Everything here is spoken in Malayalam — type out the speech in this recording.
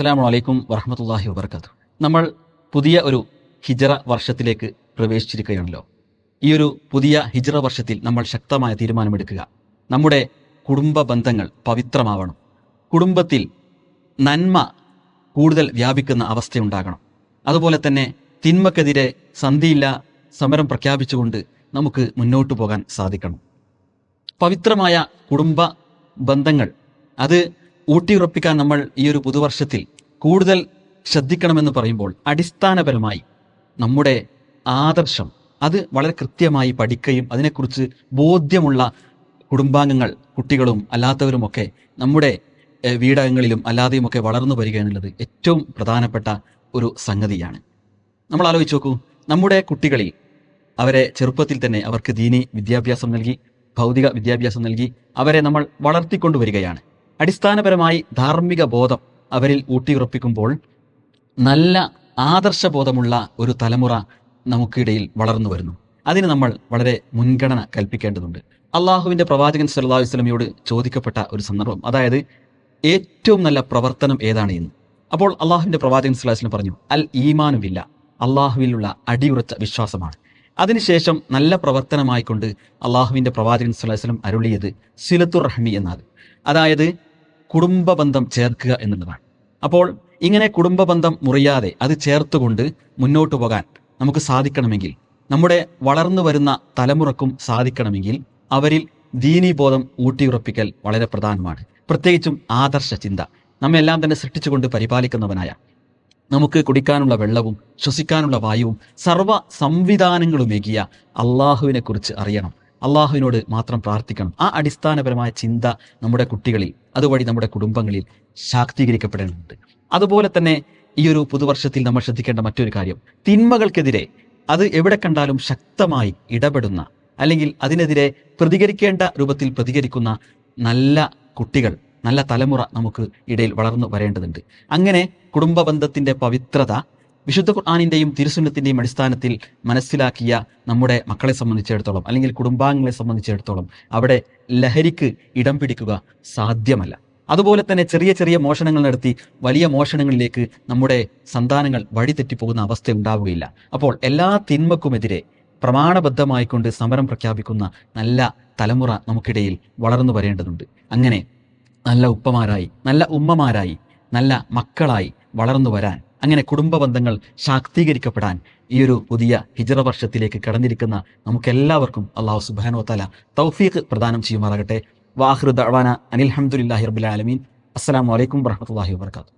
അസ്സാം വലൈക്കും വറഹമത്തല്ലാഹി വബർക്കാത്തു. നമ്മൾ പുതിയ ഒരു ഹിജറ വർഷത്തിലേക്ക് പ്രവേശിച്ചിരിക്കുകയാണല്ലോ. ഈ ഒരു പുതിയ ഹിജറ വർഷത്തിൽ നമ്മൾ ശക്തമായ തീരുമാനമെടുക്കുക. നമ്മുടെ കുടുംബ ബന്ധങ്ങൾ പവിത്രമാവണം. കുടുംബത്തിൽ നന്മ കൂടുതൽ വ്യാപിക്കുന്ന അവസ്ഥയുണ്ടാകണം. അതുപോലെ തന്നെ തിന്മക്കെതിരെ സന്ധിയില്ല സമരം പ്രഖ്യാപിച്ചുകൊണ്ട് നമുക്ക് മുന്നോട്ടു പോകാൻ സാധിക്കണം. പവിത്രമായ കുടുംബ ബന്ധങ്ങൾ അത് ഊട്ടിയുറപ്പിക്കാൻ നമ്മൾ ഈ ഒരു പുതുവർഷത്തിൽ കൂടുതൽ ശ്രദ്ധിക്കണമെന്ന് പറയുമ്പോൾ അടിസ്ഥാനപരമായി നമ്മുടെ ആദർശം അത് വളരെ കൃത്യമായി പഠിക്കുകയും അതിനെക്കുറിച്ച് ബോധ്യമുള്ള കുടുംബാംഗങ്ങൾ കുട്ടികളും അല്ലാത്തവരുമൊക്കെ നമ്മുടെ വീടകങ്ങളിലും അല്ലാതെയുമൊക്കെ വളർന്നു വരിക എന്നുള്ളത് ഏറ്റവും പ്രധാനപ്പെട്ട ഒരു സംഗതിയാണ്. നമ്മൾ ആലോചിച്ച് നോക്കൂ നമ്മുടെ കുട്ടികളിൽ അവരെ ചെറുപ്പത്തിൽ തന്നെ അവർക്ക് ദീനി വിദ്യാഭ്യാസം നൽകി ഭൗതിക വിദ്യാഭ്യാസം നൽകി അവരെ നമ്മൾ വളർത്തിക്കൊണ്ടുവരികയാണ്. അടിസ്ഥാനപരമായി ധാർമ്മിക ബോധം അവരിൽ ഊട്ടിയുറപ്പിക്കുമ്പോൾ നല്ല ആദർശബോധമുള്ള ഒരു തലമുറ നമുക്കിടയിൽ വളർന്നു വരുന്നു. അതിന് നമ്മൾ വളരെ മുൻഗണന കൽപ്പിക്കേണ്ടതുണ്ട്. അള്ളാഹുവിന്റെ പ്രവാചകൻ സല്ലാ അലൈഹി വസല്ലമയോട് ചോദിക്കപ്പെട്ട ഒരു സന്ദർഭം. അതായത് ഏറ്റവും നല്ല പ്രവർത്തനം ഏതാണ് എന്ന്. അപ്പോൾ അള്ളാഹുവിന്റെ പ്രവാചകൻ അലൈഹി വസല്ലം പറഞ്ഞു അൽ ഈമാനുമില്ല അള്ളാഹുവിലുള്ള അടിയുറച്ച വിശ്വാസമാണ്. അതിനുശേഷം നല്ല പ്രവർത്തനമായിക്കൊണ്ട് അള്ളാഹുവിന്റെ പ്രവാചകൻ സല്ലാഹുസ്ലം അരുളിയത് സിലത്തുർ റഹ്മി എന്നാണ്. അതായത് കുടുംബ ബന്ധം ചേർക്കുക എന്നുള്ളതാണ്. അപ്പോൾ ഇങ്ങനെ കുടുംബ ബന്ധം മുറിയാതെ അത് ചേർത്തുകൊണ്ട് മുന്നോട്ട് പോകാൻ നമുക്ക് സാധിക്കണമെങ്കിൽ നമ്മുടെ വളർന്നു വരുന്ന തലമുറക്കും സാധിക്കണമെങ്കിൽ അവരിൽ ദീനീബോധം ഊട്ടിയുറപ്പിക്കൽ വളരെ പ്രധാനമാണ്. പ്രത്യേകിച്ചും ആദർശ ചിന്ത. നമ്മെല്ലാം തന്നെ സൃഷ്ടിച്ചുകൊണ്ട് പരിപാലിക്കുന്നവനായ നമുക്ക് കുടിക്കാനുള്ള വെള്ളവും ശ്വസിക്കാനുള്ള വായുവും സർവ സംവിധാനങ്ങളുമേകിയ അള്ളാഹുവിനെ കുറിച്ച് അറിയണം. അള്ളാഹുവിനോട് മാത്രം പ്രാർത്ഥിക്കണം. ആ അടിസ്ഥാനപരമായ ചിന്ത നമ്മുടെ കുട്ടികളിൽ അതുവഴി നമ്മുടെ കുടുംബങ്ങളിൽ ശാക്തീകരിക്കപ്പെടേണ്ടതുണ്ട്. അതുപോലെ തന്നെ ഈ ഒരു പുതുവർഷത്തിൽ നമ്മൾ ശ്രദ്ധിക്കേണ്ട മറ്റൊരു കാര്യം. തിന്മകൾക്കെതിരെ അത് എവിടെ കണ്ടാലും ശക്തമായി ഇടപെടുന്ന അല്ലെങ്കിൽ അതിനെതിരെ പ്രതികരിക്കേണ്ട രൂപത്തിൽ പ്രതികരിക്കുന്ന നല്ല കുട്ടികൾ നല്ല തലമുറ നമുക്ക് ഇടയിൽ വളർന്നു വരേണ്ടതുണ്ട്. അങ്ങനെ കുടുംബ ബന്ധത്തിന്റെ പവിത്രത വിശുദ്ധ ഖുർആാനിന്റെയും തിരുസുന്നത്തിന്റെയും അടിസ്ഥാനത്തിൽ മനസ്സിലാക്കിയ നമ്മുടെ മക്കളെ സംബന്ധിച്ചിടത്തോളം അല്ലെങ്കിൽ കുടുംബാംഗങ്ങളെ സംബന്ധിച്ചിടത്തോളം അവിടെ ലഹരിക്ക് ഇടം പിടിക്കുക സാധ്യമല്ല. അതുപോലെ തന്നെ ചെറിയ ചെറിയ മോഷണങ്ങൾ നടത്തി വലിയ മോഷണങ്ങളിലേക്ക് നമ്മുടെ സന്താനങ്ങൾ വഴിതെറ്റിപ്പോകുന്ന അവസ്ഥ ഉണ്ടാവുകയില്ല. അപ്പോൾ എല്ലാ തിന്മക്കുമെതിരെ പ്രമാണബദ്ധമായിക്കൊണ്ട് സമരം പ്രഖ്യാപിക്കുന്ന നല്ല തലമുറ നമുക്കിടയിൽ വളർന്നു വരേണ്ടതുണ്ട്. അങ്ങനെ നല്ല ഉപ്പമാരായി നല്ല ഉമ്മമാരായി നല്ല മക്കളായി വളർന്നു വരാൻ അങ്ങനെ കുടുംബ ബന്ധങ്ങൾ ശാക്തീകരിക്കപ്പെടാൻ ഈ ഒരു പുതിയ ഹിജറ വർഷത്തിലേക്ക് കടന്നിരിക്കുന്ന നമുക്കെല്ലാവർക്കും അള്ളാഹു സുബാനോ തല തൗഫീഖ് പ്രദാനം ചെയ്യുമാറാകട്ടെ. വാഹൃദ് അനിൽഹമുല്ലാഹി റബുലാലമീൻ അസ്സാം വലൈക്കും വർഹമത്തല്ലാഹി വാബർക്കാത്തു